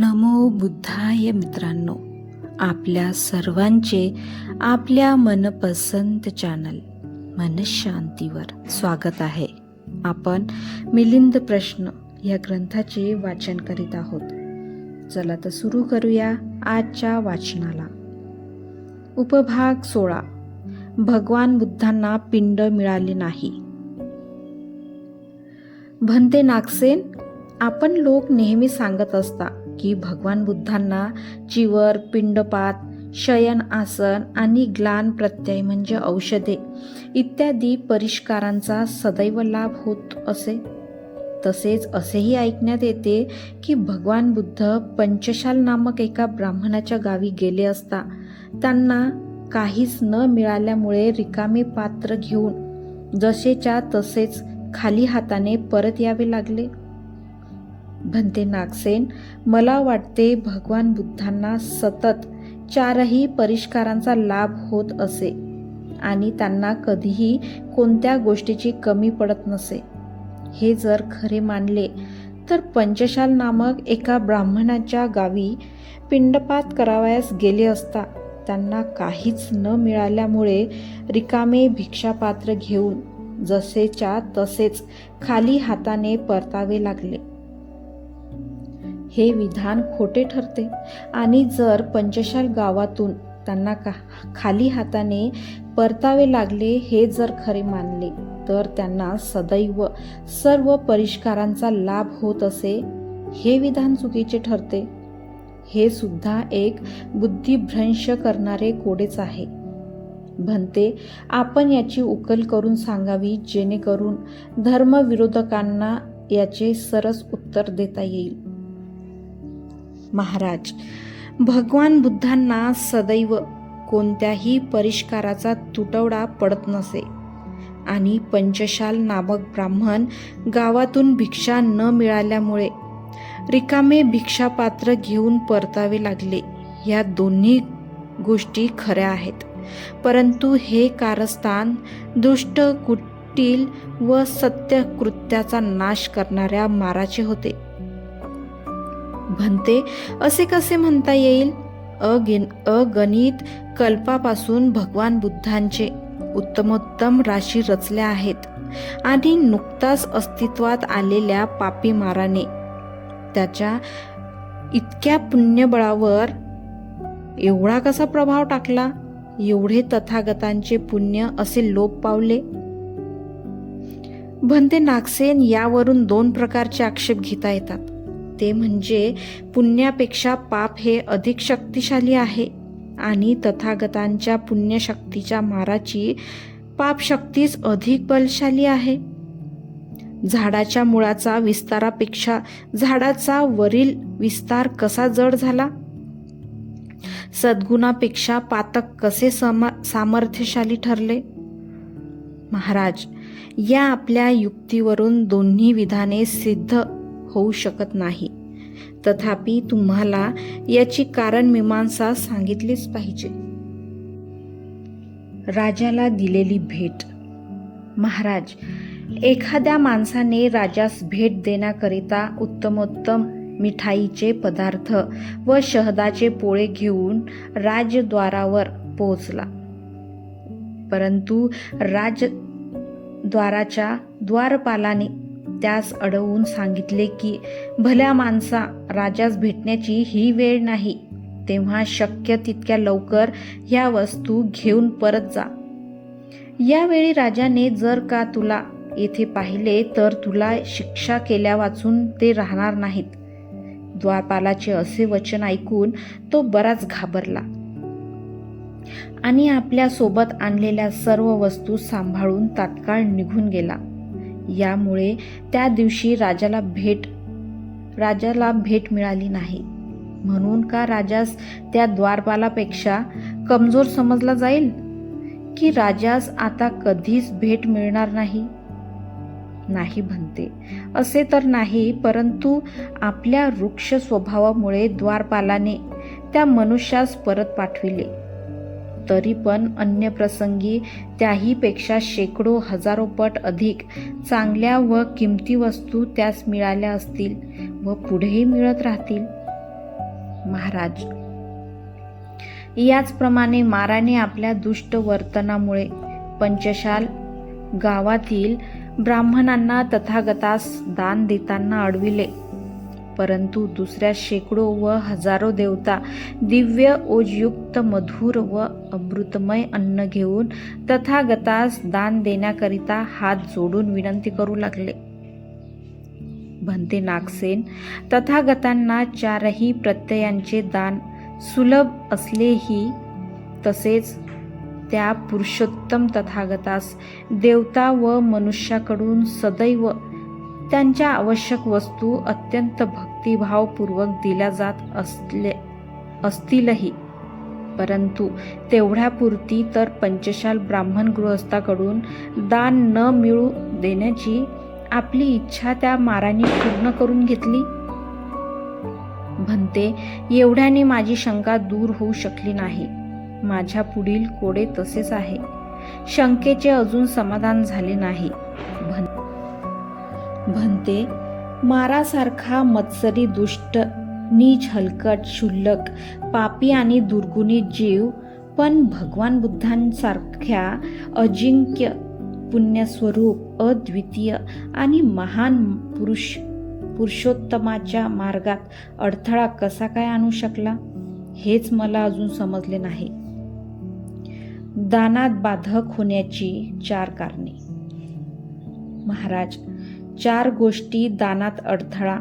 नमो बुद्धाय मित्रांनो आपल्या सर्वांचे आपल्या मनपसंत चॅनल मनशांतीवर स्वागत आहे. आपण मिलिंद प्रश्न या ग्रंथाचे वाचन करीत आहोत. चला तर सुरू करूया आजच्या वाचनाला. उपभाग सोळा. भगवान बुद्धांना पिंड मिळाले नाही. भंते नागसेन आपण लोक नेहमी सांगत असता की भगवान बुद्धांना चिवर पिंडपात शयन आसन आणि ग्लान प्रत्यय म्हणजे औषधे इत्यादी परिष्कारांचा सदैव लाभ होत असे. तसेच असेही ऐकण्यात येते की भगवान बुद्ध पंचशाल नामक एका ब्राह्मणाच्या गावी गेले असता त्यांना काहीच न मिळाल्यामुळे रिकामे पात्र घेऊन जसेच्या तसेच खाली हाताने परत यावे लागले. भंते नागसेन मला वाटते भगवान बुद्धांना सतत चारही परिष्कारांचा लाभ होत असे आणि त्यांना कधीही कोणत्या गोष्टीची कमी पडत नसे. हे जर खरे मानले तर पंचशाल नामक एका ब्राह्मणाच्या गावी पिंडपात करावयास गेले असता त्यांना काहीच न मिळाल्यामुळे रिकामे भिक्षापात्र घेऊन जसेच्या तसेच खाली हाताने परतावे लागले. हे विधान खोटे ठरते. आणि जर पंचशाल गावातून त्यांना का खाली हाताने परतावे लागले हे जर खरे मानले तर त्यांना सदैव सर्व परिष्कारांचा लाभ होत असे हे विधान चुकीचे ठरते. हे सुद्धा एक बुद्धिभ्रंश करणारे कोडेच आहे. म्हणते आपण याची उकल करून सांगावी जेणेकरून धर्मविरोधकांना याचे सरस उत्तर देता येईल. महाराज भगवान बुद्धांना सदैव कोणत्याही परिष्काराचा तुटवडा पडत नसे. आणि पंचशाल नामक ब्राह्मण गावातून भिक्षा न मिळाल्यामुळे रिकामे भिक्षापात्र घेऊन परतावे लागले. या दोन्ही गोष्टी खऱ्या आहेत. परंतु हे कारस्थान दुष्ट कुटील व सत्य कृत्याचा नाश करणाऱ्या माराचे होते. भंते असे कसे म्हणता येईल? अगिन अगणित कल्पापासून भगवान बुद्धांचे उत्तमोत्तम राशी रचल्या आहेत आणि नुकताच अस्तित्वात आलेल्या पापी माराने त्याच्या इतक्या पुण्यबळावर एवढा कसा प्रभाव टाकला? एवढे तथागतांचे पुण्य असे लोप पावले? भंते नागसेन यावरून दोन प्रकारचे आक्षेप घेता येतात. ते म्हणजे पुण्यापेक्षा पाप हे अधिक शक्तिशाली आहे. आणि तथागतांच्या पुण्यशक्तीच्या माराची पापशक्तीच अधिक बलशाली आहे. झाडाच्या मुळाचा विस्तारापेक्षा झाडाचा वरील विस्तार कसा जड झाला? सद्गुणापेक्षा पातक कसे समा सामर्थ्यशाली ठरले? महाराज या आपल्या युक्तीवरून दोन्ही विधाने सिद्ध होऊ शकत नाही. तथापि तुम्हाला याची कारण मीमांसा सांगितलीच पाहिजे. राजाला दिलेली भेट. महाराज एखाद्या माणसाने राजास भेट देण्याकरिता उत्तमोत्तम मिठाईचे पदार्थ व शहदाचे पोळे घेऊन राजद्वारावर पोहोचला. परंतु राजद्वाराच्या द्वारपालाने त्यास अडवून सांगितले की भल्या माणसा राजास भेटण्याची ही वेळ नाही. तेव्हा शक्य तितक्या लवकर ह्या वस्तू घेऊन परत जा. यावेळी राजाने जर का तुला येथे पाहिले तर तुला शिक्षा केल्या वाचून ते राहणार नाहीत. द्वारपालाचे असे वचन ऐकून तो बराच घाबरला आणि आपल्यासोबत आणलेल्या सर्व वस्तू सांभाळून तात्काळ निघून गेला. यामुळे त्या दिवशी राजाला भेट राजाला भेट मिळाली नाही. म्हणून का राजास त्या द्वारपालापेक्षा कमजोर समजला जाईल? की राजास आता कधीच भेट मिळणार नाही? नाही म्हणते. असे तर नाही परंतु आपल्या वृक्ष स्वभावामुळे द्वारपालाने त्या मनुष्यास परत पाठविले. तरी पण अन्य प्रसंगी त्याहीपेक्षा शेकडो हजारो पट अधिक चांगल्या व किमती वस्तू त्यास मिळाल्या असतील व पुढेही मिळत राहतील. महाराज याचप्रमाणे माराने आपल्या दुष्ट वर्तनामुळे पंचशाल गावातील ब्राह्मणांना तथागतास दान देताना अडविले. परंतु दुसऱ्या शेकडो व हजारो देवता दिव्य ओजयुक्त मधुर व अमृतमय अन्न घेऊन तथागतास दान देण्याकरिता हात जोडून विनंती करू लागले. भन्ते नागसेन तथागतांना चारही प्रत्ययांचे दान सुलभ असलेही तसेच त्या पुरुषोत्तम तथागतास देवता व मनुष्याकडून सदैव त्यांच्या आवश्यक वस्तू अत्यंत भक्तिभावपूर्वक दिल्या जात असले असतीलही. परंतु तेवढ्यापुरती तर पंचशाल ब्राह्मण गृहस्थाकडून दान न मिळू देण्याची आपली इच्छा त्या माराने पूर्ण करून घेतली? भन्ते एवढ्याने माझी शंका दूर होऊ शकली नाही. माझ्या पुढील कोडे तसेच आहे. शंकेचे अजून समाधान झाले नाही. म्हणते मारासारखा मत्सरी दुष्ट नीच हलकट क्षुल्लक पापी आणि दुर्गुणी जीव पण भगवान बुद्धांसारख्या अजिंक्य पुण्यस्वरूप अद्वितीय आणि महान पुरुष पुरुषोत्तमाच्या मार्गात अडथळा कसा काय आणू शकला? हेच मला अजून समजले नाही. दानात बाधक होण्याची चार कारणे. महाराज चार गोष्टी दानात अडथळा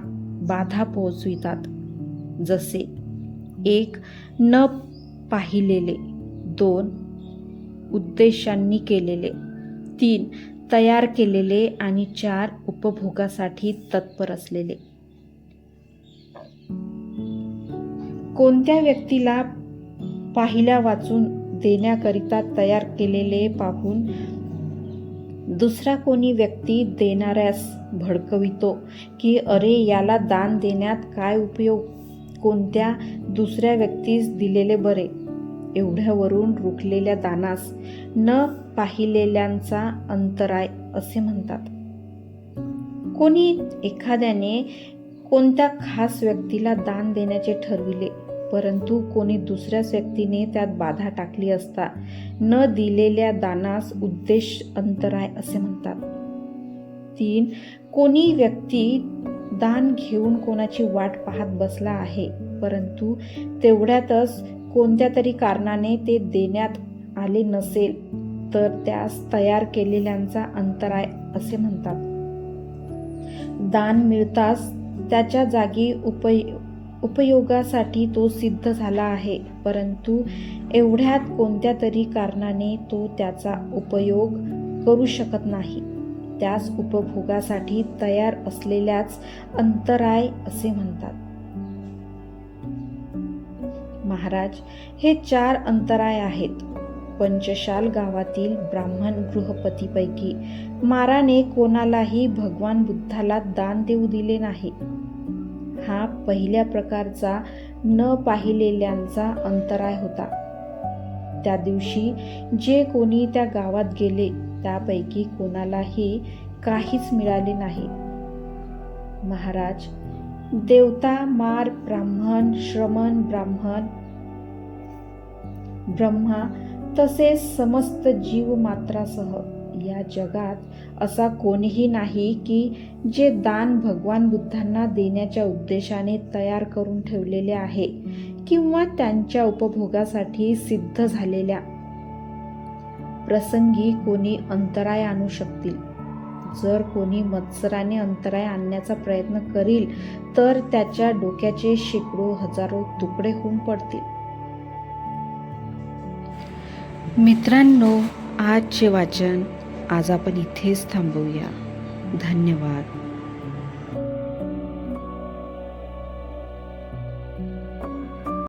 बाधा पोहोचवितात. जसे एक न पाहिलेले. दोन उद्देशांनी केलेले. तीन तयार केलेले. आणि चार उपभोगासाठी तत्पर असलेले. कोणत्या व्यक्तीला पाहिल्या वाचून देण्याकरिता तयार केलेले पाहून दुसरा कोणी व्यक्ती देणाऱ्यास भडकवितो की अरे याला दान देण्यात काय उपयोग? कोणत्या दुसऱ्या व्यक्तीस दिलेले बरे? एवढ्यावरून रुखलेल्या दानास न पाहिलेल्यांचा अंतराय असे म्हणतात. कोणी एखाद्याने कोणत्या खास व्यक्तीला दान देण्याचे ठरविले परंतु कोणी दुसऱ्याच व्यक्तीने त्यात बाधा टाकली असता न दिलेल्या दानास उद्देश अंतराय असे म्हणतात. तीन कोणी व्यक्ती दान घेऊन कोणाची वाट पाहत बसला आहे परंतु तेवढ्यातच कोणत्या तरी कारणाने ते देण्यात आले नसेल तर त्यास तयार केलेल्यांचा अंतराय असे म्हणतात. दान मिळताच त्याच्या जागी उपय उपयोगासाठी तो सिद्ध झाला आहे परंतु एवढ्यात कोणत्या तरी कारणाने तो त्याचा उपयोग करू शकत नाही. त्यास उपभोगासाठी तयार असलेल्याच अंतराय असे म्हणतात. महाराज हे चार अंतराय आहेत. पंचशाल गावातील ब्राह्मण गृहपतीपैकी माराने कोणालाही भगवान बुद्धाला दान देऊ दिले नाही. हा पहिल्या प्रकारचा न पाहिलेल्यांचा अंतराय होता. त्या दिवशी जे कोणी त्या गावात गेले त्यापैकी कोणालाही काहीच मिळाले नाही. महाराज देवता मार ब्राह्मण श्रमण ब्राह्मण ब्रह्मा तसेच समस्त जीव मात्रासह या जगात असा कोणीही नाही की जे दान भगवान बुद्धांना देण्याच्या उद्देशाने तयार करून ठेवलेले आहे किंवा त्यांच्या उपभोगासाठी सिद्ध झालेल्या. प्रसंगी कोणी अंतराय आणू शकतील. जर कोणी मत्सराने अंतराय आणण्याचा प्रयत्न करील तर त्याच्या डोक्याचे शेकडो हजारो तुकडे होऊन पडतील. मित्रांनो आजचे वाचन आज आपण इथेच थांबवूया धन्यवाद.